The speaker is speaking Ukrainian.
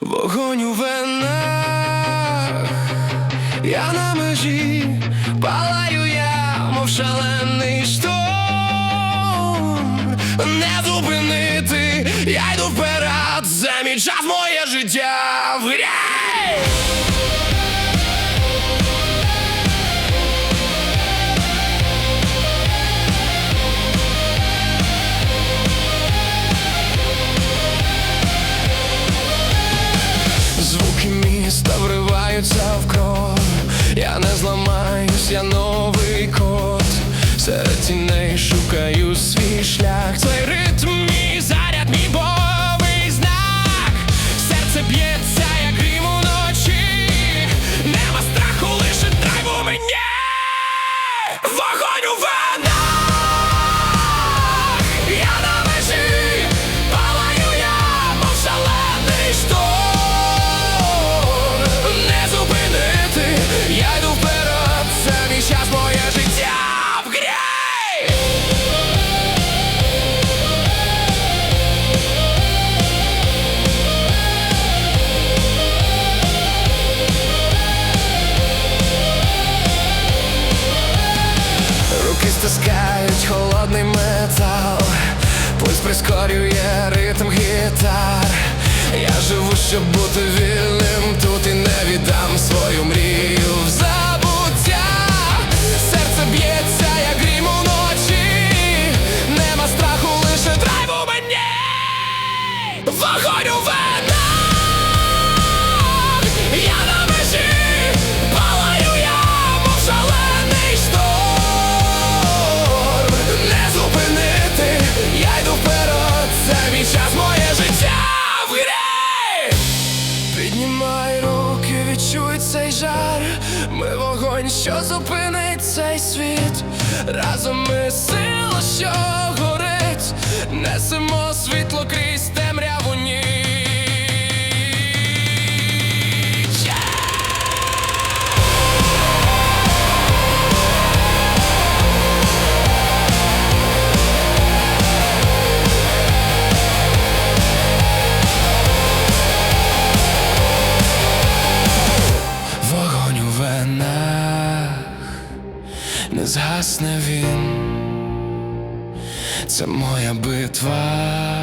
Вогонь у венах, я на межі, палаю я, мов шалений шторм. Не зупинити, я йду вперед, замічав моє життя. В стискають холодний метал, пульс прискорює ритм гітар. Я живу, щоб бути вільним, тут і не віддам свою мрію в забуття. Серце б'ється, як грім уночі. Нема страху, лише драйв у мені. Відчуй цей жар. Ми вогонь, що зупинить цей світ. Разом ми сила, що горить. Несемо світло крізь темряву не згасне він, це моя битва.